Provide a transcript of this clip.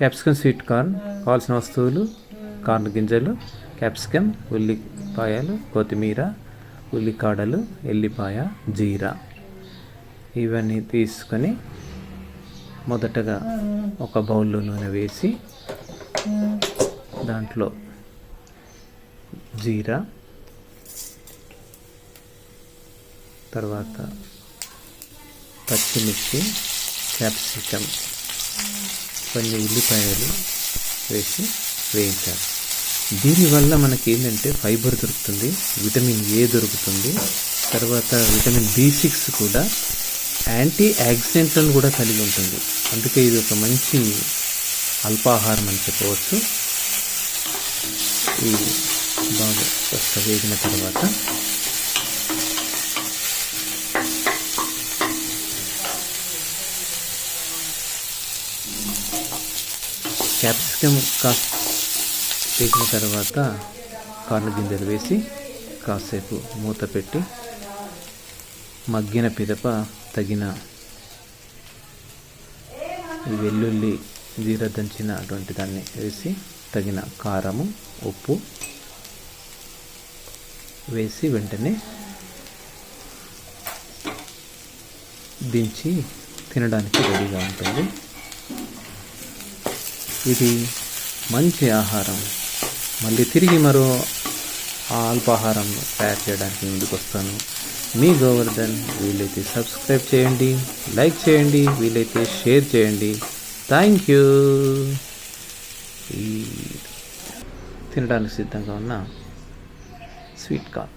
Capsicum sweet corn కావాల్సిన వస్తువులు corn గింజలు క్యాప్సికమ్ ఉల్లిపాయలు కొత్తిమీర ఉల్లికాడలు ఎల్లిపాయ జీరా. ఇవన్నీ తీసుకొని మొదటగా ఒక బౌల్లో నూనె వేసి దాంట్లో జీరా తర్వాత పచ్చిమిర్చి క్యాప్సికమ్. కొన్ని ఉల్లిపాయలు వేసి వేయించాలి. దీనివల్ల మనకి ఏంటంటే ఫైబర్ దొరుకుతుంది విటమిన్ ఏ దొరుకుతుంది తర్వాత విటమిన్ బి సిక్స్ కూడా యాంటీ యాక్సిడెంట్లను కూడా కలిగి ఉంటుంది. అందుకే ఇది ఒక మంచి అల్పాహారం అని చెప్పవచ్చు. ఈ బాగా వేగిన తర్వాత క్యాప్సికమ్ కాస్త వేసిన తర్వాత కార్న్ గింజలు వేసి కాసేపు మూత పెట్టి మగ్గిన పిదప తగిన వెల్లుల్లి జీర దంచిన అటువంటి దాన్ని వేసి తగిన కారము ఉప్పు వేసి వెంటనే దించి తినడానికి రెడీగా ఉంటుంది. ఇది మంచి ఆహారం. మళ్ళీ తిరిగి మరో ఆ అల్పాహారం తయారు చేయడానికి ముందుకు వస్తాను. మీ గోవర్ధన్ వీలైతే సబ్స్క్రైబ్ చేయండి లైక్ చేయండి వీలైతే షేర్ చేయండి. Thank you. తినడానికి సిద్ధంగా ఉన్న స్వీట్ కార్న్.